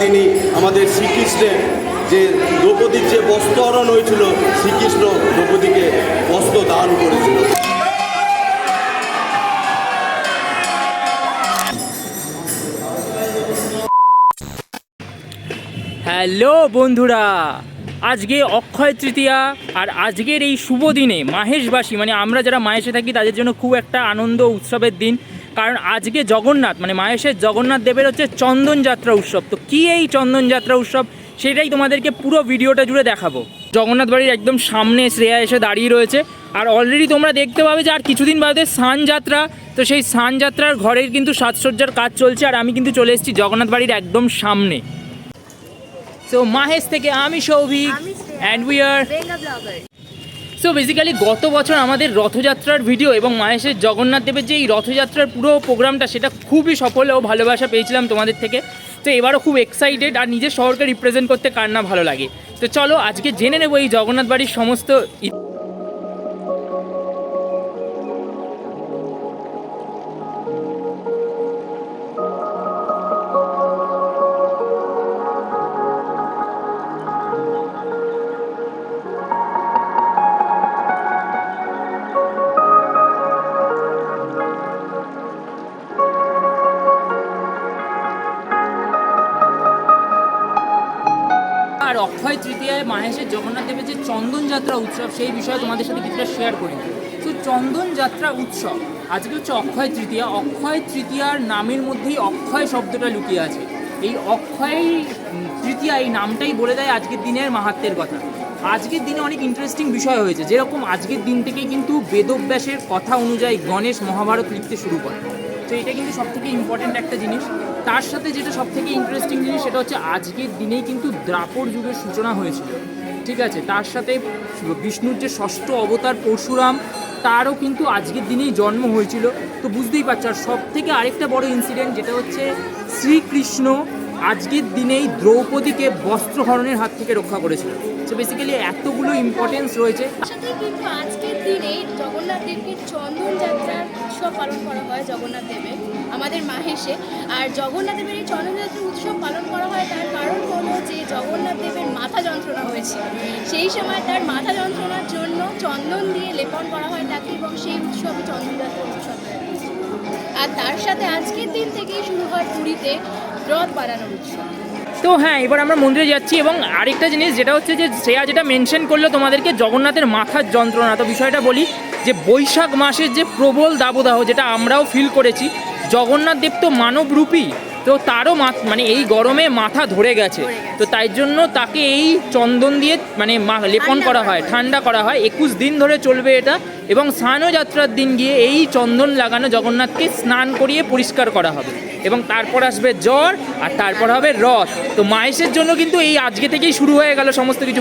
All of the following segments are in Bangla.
দিনই আমাদের শ্রীকৃষ্ণের যে দ্রৌপদীর যে বস্ত্রহরণ হয়েছিল, শ্রীকৃষ্ণ দ্রৌপদীকে বস্ত্র দান করেছিল। হ্যালো বন্ধুরা আজকে অক্ষয় তৃতীয়া আর আজকের এই শুভ দিনে মাহেশবাসী মানে আমরা যারা মাহেশে থাকি তাদের জন্য খুব একটা আনন্দ উৎসবের দিন। কারণ আজকে জগন্নাথ মানে মাহেশের জগন্নাথ দেবের হচ্ছে চন্দন যাত্রা উৎসব। তো কী এই চন্দন যাত্রা উৎসব সেটাই তোমাদেরকে পুরো ভিডিওটা জুড়ে দেখাবো। জগন্নাথ বাড়ির একদম সামনে শ্রেয়া এসে দাঁড়িয়ে রয়েছে। আর অলরেডি তোমরা দেখতে পাবে যে আর কিছুদিন বাদে স্নান যাত্রা। তো সেই স্নান যাত্রার ঘরের কিন্তু সাজসজ্জার কাজ চলছে। আর আমি কিন্তু চলে এসেছি জগন্নাথ বাড়ির একদম সামনে। সো মাহেশ থেকে আমি Souvik and we are so basically গত বছর আমাদের রথযাত্রার ভিডিও এবং মাহেশের জগন্নাথ দেবের যে এই রথযাত্রার পুরো প্রোগ্রামটা সেটা খুবই সফল ও ভালোবাসা পেয়েছিলাম তোমাদের থেকে। তো এবারও খুব এক্সাইটেড আর নিজের শহরকে রিপ্রেজেন্ট করতে কার না ভালো লাগে। তো চলো আজকে জেনে নেব এই জগন্নাথ বাড়ির সমস্ত আর অক্ষয় তৃতীয়ায় মাহেশের জগন্নাথ দেবের যে চন্দন যাত্রা উৎসব, সেই বিষয়ে তোমাদের সাথে কিছুটা শেয়ার করি। তো চন্দন যাত্রা উৎসব, আজকে হচ্ছে অক্ষয় তৃতীয়া। অক্ষয় তৃতীয়ার নামের মধ্যেই অক্ষয় শব্দটা লুকিয়ে আছে। এই অক্ষয় তৃতীয়া এই নামটাই বলে দেয় আজকের দিনের মাহাত্মের কথা। আজকের দিনে অনেক ইন্টারেস্টিং বিষয় হয়েছে। যেরকম আজকের দিন থেকেই কিন্তু বেদব্যাসের কথা অনুযায়ী গণেশ মহাভারত লিখতে শুরু করে। তো এটা কিন্তু সব থেকে ইম্পর্টেন্ট একটা জিনিস। তার সাথে যেটা সব থেকে ইন্টারেস্টিং জিনিস সেটা হচ্ছে আজকের দিনেই কিন্তু দ্রাপর যুগের সূচনা হয়েছিল। ঠিক আছে? তার সাথে বিষ্ণুর যে ষষ্ঠ অবতার পরশুরাম, তারও কিন্তু আজকের দিনেই জন্ম হয়েছিল। তো বুঝতেই পারছ, আর সব থেকে আরেকটা বড় ইনসিডেন্ট যেটা হচ্ছে শ্রীকৃষ্ণ আজকের দিনেই দ্রৌপদীকে বস্ত্রহরণের হাত থেকে রক্ষা করেছিল। তো বেসিক্যালি এতগুলো ইম্পর্টেন্স রয়েছে। জগন্নাথ দেবকে চন্দন উৎসব পালন করা হয় জগন্নাথ দেবের। আমাদের মাহেশে আর জগন্নাথ দেবের এই চন্দন যাত্রা উৎসব পালন করা হয় তার কারণ হলো যে জগন্নাথ দেবের মাথা যন্ত্রণা হয়েছিল সেই সময় তার মাথা যন্ত্রণার জন্য চন্দন দিয়ে লেপন করা হয় তাকে এবং সেই উৎসব চন্দন যাত্রা উৎসব। আর তার সাথে আজকের দিন থেকেই শুরু হয় পুরীতে রথ বানানোর উৎসব। তো হ্যাঁ এবার আমরা মন্দিরে যাচ্ছি এবং আরেকটা জিনিস যেটা হচ্ছে যে শ্রেয়া যেটা মেনশন করল তোমাদেরকে জগন্নাথের মাথার যন্ত্রণা, তো বিষয়টা বলি যে বৈশাখ মাসের যে প্রবল দাবদাহ যেটা আমরাও ফিল করেছি জগন্নাথ দেব তো মানবরূপী তো তারও মা- মানে এই গরমে মাথা ধরে গেছে। তো তাই জন্য তাকে এই চন্দন দিয়ে মানে মা- লেপন করা হয় ঠান্ডা করা হয়। একুশ দিন ধরে চলবে এটা এবং স্নানও যাত্রার দিন গিয়ে এই চন্দন লাগানো জগন্নাথকে স্নান করিয়ে পরিষ্কার করা হবে। এবং তারপর আসবে জ্বর আর তারপর হবে রথ তো মায়েসের জন্য কিন্তু এই আজকে থেকেই শুরু হয়ে গেল সমস্ত কিছু।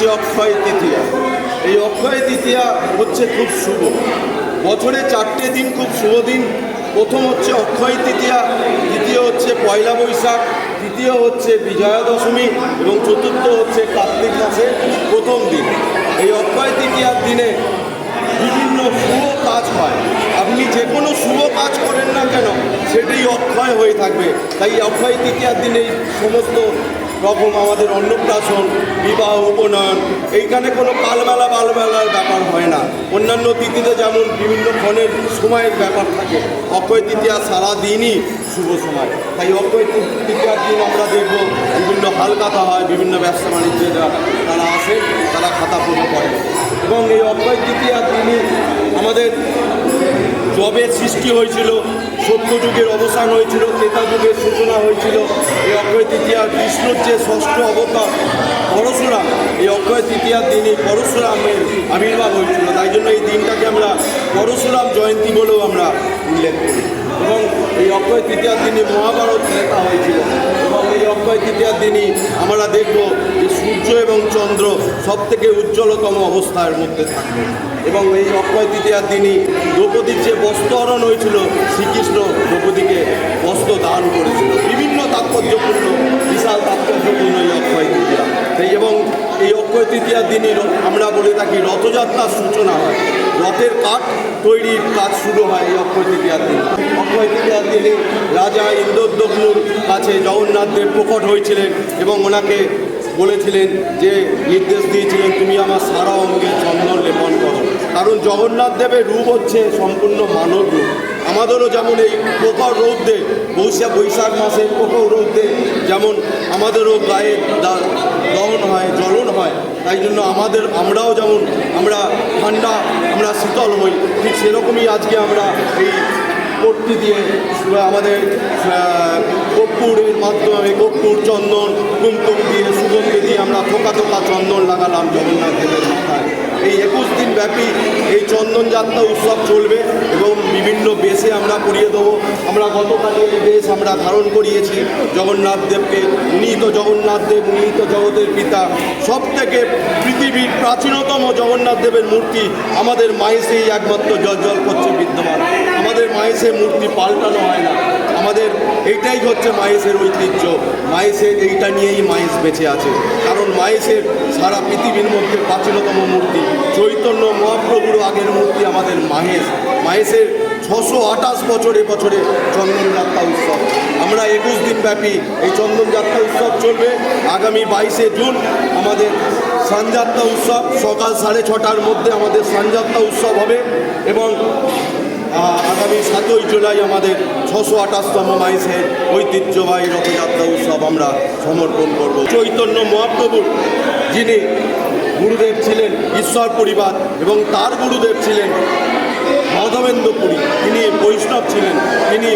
হচ্ছে অক্ষয় তৃতীয়া। এই অক্ষয় তৃতীয়া হচ্ছে খুব শুভ। বছরে চারটে দিন খুব শুভ দিন। প্রথম হচ্ছে অক্ষয় তৃতীয়া, দ্বিতীয় হচ্ছে পয়লা বৈশাখ, তৃতীয় হচ্ছে বিজয়া দশমী এবং চতুর্থ হচ্ছে কার্তিক মাসের প্রথম দিন। এই অক্ষয় তৃতীয়ার দিনে বিভিন্ন শুভ কাজ হয়। আপনি যে কোনো শুভ কাজ করেন না কেন, সেটাই অক্ষয় হয়ে থাকবে। তাই অক্ষয় তৃতীয়ার দিনে সমস্ত রকম আমাদের অন্নপ্রাশন, বিবাহ, উপনয়ন, এইখানে কোনো কালবেলা বালবেলার ব্যাপার হয় না। অন্যান্য তিথিতে যেমন বিভিন্ন ক্ষণের সময়ের ব্যাপার থাকে, অক্ষয় তৃতীয়া সারাদিনই শুভ সময়। তাই অক্ষয় তৃতীয়ার দিন আমরা দেখব বিভিন্ন হালকাতা হয়, বিভিন্ন ব্যবসা বাণিজ্যরা তারা আসে, তারা খাতা পুজো করে এবং এই অক্ষয় তৃতীয়ার দিনই আমাদের জবের সৃষ্টি হয়েছিল, সত্য যুগের অবসান হয়েছিল ক্রেতা যুগের সূচনা হয়েছিল। এই অক্ষয় তৃতীয়া কৃষ্ণর যে ষষ্ঠ অবতার পরশুরাম, এই অক্ষয় তৃতীয়ার দিনই পরশুরামের আবির্ভাব হয়েছিল। তাই জন্য এই দিনটাকে আমরা পরশুরাম জয়ন্তী বলেও আমরা উল্লেখ করি। এবং এই অক্ষয় তৃতীয়ার দিনে মহাভারত লেখা হয়েছিল। এবং এই অক্ষয় তৃতীয়ার দিনই আমরা দেখব যে সূর্য এবং চন্দ্র সব থেকে উজ্জ্বলতম অবস্থার মধ্যে থাকবে। এবং এই অক্ষয় তৃতীয়ার দিনই দ্রৌপদীর যে বস্ত্রহরণ হয়েছিল, শ্রীকৃষ্ণ দ্রৌপদীকে বস্ত্র দান করেছিল। বিভিন্ন তাৎপর্যপূর্ণ, বিশাল তাৎপর্যপূর্ণ এই অক্ষয় তৃতীয়া। এবং এই অক্ষয় তৃতীয়ার দিনই আমরা বলে থাকি রথযাত্রার সূচনা হয়। রথের কাঠ তৈরির কাজ শুরু হয় এই অক্ষয় তৃতীয়ার দিন। অক্ষয় তৃতীয়ার দিনে রাজা ইন্দ্রদগ্নুর কাছে জগন্নাথ দেব প্রকট হয়েছিলেন এবং ওনাকে বলেছিলেন যে, নির্দেশ দিয়েছিলেন, তুমি আমার সারা অঙ্গে চন্দন লেপন করো। কারণ জগন্নাথ দেবের রূপ হচ্ছে সম্পূর্ণ মানব রূপ। আমাদেরও যেমন এই প্রখর রৌদ্রে বৈশাখ বৈশাখ মাসের প্রখর রৌদ্রে যেমন আমাদেরও গায়ে দা- হয়, জ্বলন হয়। তাই জন্য আমাদের, আমরাও যেমন, আমরা ঠান্ডা, আমরা শীতল হই, ঠিক সেরকমই আজকে আমরা এই পট্টি দিয়ে আমাদের কর্পূরের মাধ্যমে কর্পূর চন্দন, কুমকুম দিয়ে, সুগন্ধি দিয়ে আমরা থোকা থোকা চন্দন লাগালাম জগন্নাথ দেবের মাথায়। এই একুশ দিন ব্যাপী এই চন্দনযাত্রা উৎসব চলবে এবং বিভিন্ন বেশে আমরা করিয়ে দেবো। আমরা গতকালে এই বেশ আমরা ধারণ করিয়েছি জগন্নাথ দেবকে। নিহিত জগন্নাথ দেব, নিহিত জগতের পিতা। সব থেকে পৃথিবীর প্রাচীনতম জগন্নাথ দেবের মূর্তি আমাদের মায়েসেই একমাত্র জল জল করছে বিদ্যমান। আমাদের মায়েসের মূর্তি পাল্টানো হয় না। আমাদের এইটাই হচ্ছে মায়েসের ঐতিহ্য। মায়েসের এইটা নিয়েই মায়েস বেঁচে আছে। কারণ মায়েসের সারা পৃথিবীর মধ্যে প্রাচীনতম মূর্তি চৈতন্য মহাপ্রভুর আগের মূর্তি আমাদের মাহেশ মাহেশের ছশো আঠাশ বছরে বছরে চন্দন যাত্রা উৎসব। আমরা একুশ দিন ব্যাপী এই চন্দনযাত্রা উৎসব চলবে। আগামী বাইশে জুন আমাদের সানযাত্রা উৎসব। সকাল সাড়ে ছটার মধ্যে আমাদের সানযাত্রা উৎসব হবে এবং আগামী সাতই জুলাই আমাদের ছশো আঠাশতম মাইসে ঐতিহ্যবাহী রথযাত্রা উৎসব আমরা সমর্পণ করব। চৈতন্য মহাপ্রভুর যিনি গুরুদেব ছিলেন, ঈশ্বর পরিবার এবং তার গুরুদেব ছিলেন মাধবেন্দ্র পুরী। তিনি বৈষ্ণব ছিলেন। তিনি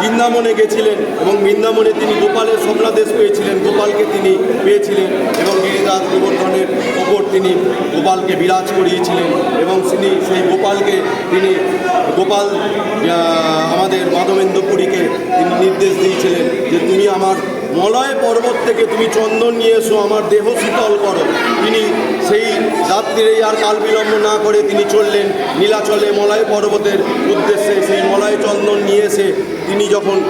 বৃন্দাবনে গেছিলেন এবং বৃন্দাবনে তিনি গোপালের স্বপ্নাদেশ পেয়েছিলেন। গোপালকে তিনি পেয়েছিলেন এবং গিরিদাস গোবর্ধনের ওপর তিনি গোপালকে বিরাজ করিয়েছিলেন এবং তিনি সেই গোপালকে তিনি গোপাল আমাদের মাধবেন্দ্র পুরীকে তিনি নির্দেশ দিয়েছিলেন যে তুমি আমার মলয় পর্বত থেকে তুমি চন্দন নিয়ে এসো, আমার দেহ শীতল করো। তিনি সেই রাত্রিরে আর কাল বিলম্ব না করে তিনি চললেন নীলাচলে মলয় পর্বতের উদ্দেশ্যে। সেই মলয় চন্দন নিয়ে এসে তিনি যখন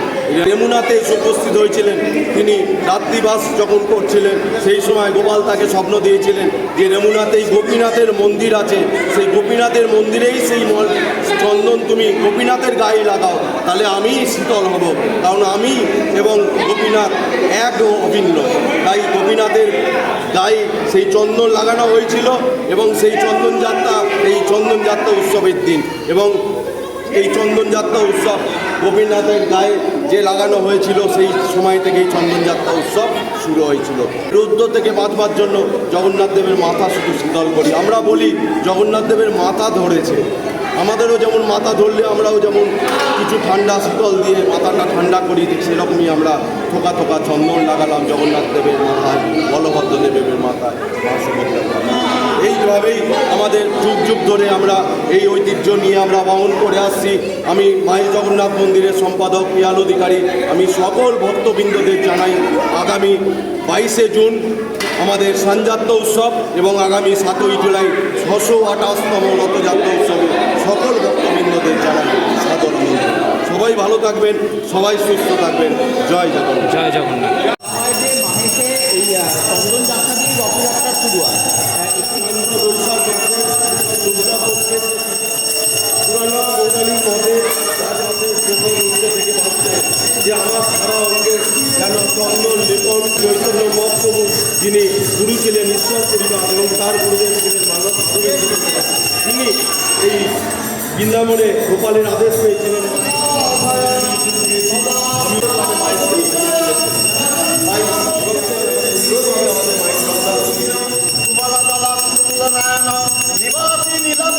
রেমুনাতে উপস্থিত হয়েছিলেন, তিনি রাত্রিবাস যখন করছিলেন, সেই সময় গোপাল তাকে স্বপ্ন দিয়েছিলেন যে রেমুনাতেই গোপীনাথের মন্দির আছে। সেই গোপীনাথের মন্দিরেই সেই মল- চন্দন তুমি গোপীনাথের গায়ে লাগাও, তাহলে আমি শীতল হব। কারণ আমি এবং গোপীনাথ এক ও অভিন্ন। তাই গোপীনাথের গায়ে সেই চন্দন লাগানো হয়েছিল এবং সেই চন্দন যাত্রা, এই চন্দন যাত্রা উৎসবের দিন এবং এই চন্দন যাত্রা উৎসব গোপীনাথের গায়ে যে লাগানো হয়েছিল, সেই সময় থেকেই চন্দন যাত্রা উৎসব শুরু হয়েছিল। রুদ্র থেকে বাঁচবার জন্য জগন্নাথ দেবের মাথা শুধু শীতল করি। আমরা বলি, জগন্নাথ দেবের মাথা ধরেছে। আমাদেরও যেমন মাথা ধরলে আমরাও যেমন কিছু ঠান্ডা শীতল দিয়ে মাথাটা ঠান্ডা করি সেরকমই আমরা থোকা থোকা চন্দন লাগালাম জগন্নাথ দেবের মাথায়, বলভদ্র দেবের মাথায়। এইভাবেই আমাদের যুগ যুগ ধরে আমরা এই ঐতিহ্য নিয়ে আমরা বহন করে আসছি আমি মায়ের জগন্নাথ মন্দিরের সম্পাদক, পিয়াল অধিকারী, আমি সকল ভক্তবৃন্দদের জানাই, আগামী বাইশে জুন আমাদের সানযাত্রা উৎসব এবং আগামী সাতই জুলাই ছশো আঠাশতম রথযাত্রা উৎসবে ভক্তবৃন্দদের জানাই সাদর সবাই ভালো থাকবেন সবাই সুস্থ থাকবেন। জয় জগন্নাথ। জয় জগন্নাথ। যে আমার সারা অঙ্গে যেন চন্দন লেপন চৈতন্য মহাপ্রভু যিনি গুরু ছিলেন ঈশ্বর পরিবার এবং তার গুরুদেব ছিলেন মানব তিনি এই বৃন্দাবনে গোপালের আদেশ পেয়েছিলেন। নিবাসী মিলিয়ে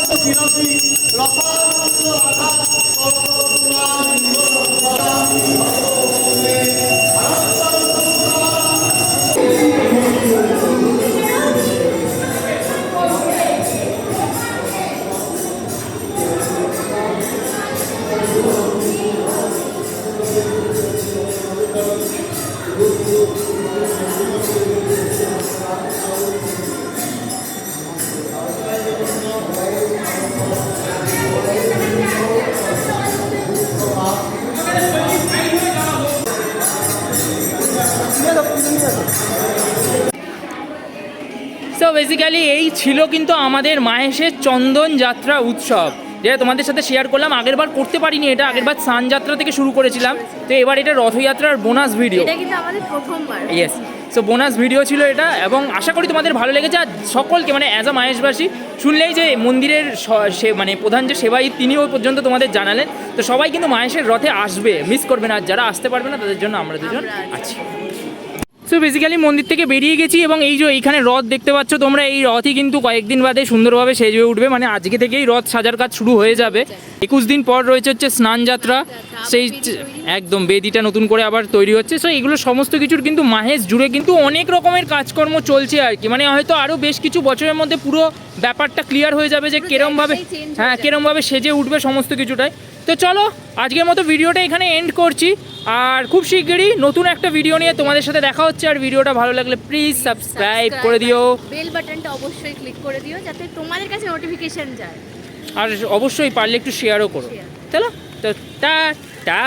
ছিল কিন্তু আমাদের মাহেশের চন্দন যাত্রা উৎসব। যেটা তোমাদের সাথে শেয়ার করলাম আগেরবার করতে পারিনি এটা আগেরবার সান যাত্রা থেকে শুরু করেছিলাম। তো এবার এটা রথযাত্রার বোনাস ভিডিও এটা কিন্তু আমাদের প্রথমবার। ইয়েস সো বোনাস ভিডিও ছিল এটা এবং আশা করি তোমাদের ভালো লেগেছে। আর সকলকে মানে অ্যাজ আ মাহেশবাসী শুনলেই যে মন্দিরের সে মানে প্রধান যে সেবাই তিনিও পর্যন্ত তোমাদের জানালেন। তো সবাই কিন্তু মাহেশের রথে আসবে মিস করবে না। আর যারা আসতে পারবে না তাদের জন্য আমরা দুজন আছি। সো বেসিক্যালি মন্দির থেকে বেরিয়ে গেছি এবং এই যে এইখানে রথ দেখতে পাচ্ছ তোমরা এই রথই কিন্তু কয়েকদিন বাদে সুন্দরভাবে সেজে উঠবে। মানে আজকে থেকেই রথ সাজার কাজ শুরু হয়ে যাবে। একুশ দিন পর রয়েছে হচ্ছে স্নান যাত্রা। সেই একদম বেদিটা নতুন করে আবার তৈরি হচ্ছে। সো এগুলো সমস্ত কিছুর কিন্তু মাহেশ জুড়ে কিন্তু অনেক রকমের কাজকর্ম চলছে আর কি। মানে হয়তো আরও বেশ কিছু বছরের মধ্যে পুরো ব্যাপারটা ক্লিয়ার হয়ে যাবে যে কেরমভাবে হয়ে হ্যাঁ। কেরমভাবে সেজে উঠবে সমস্ত কিছুটাই। তো চলো আজকের মতো ভিডিওটা এখানে এন্ড করছি। আর খুব শিগগিরই নতুন একটা ভিডিও নিয়ে তোমাদের সাথে দেখা হচ্ছে। আর ভিডিওটা ভালো লাগলে প্লিজ সাবস্ক্রাইব করে দিও। বেল বাটনটা অবশ্যই ক্লিক করে দিও যাতে তোমাদের কাছে নোটিফিকেশন যায়। আর অবশ্যই পারলে একটু শেয়ারও করো। তাহলে চলো তো টা টা।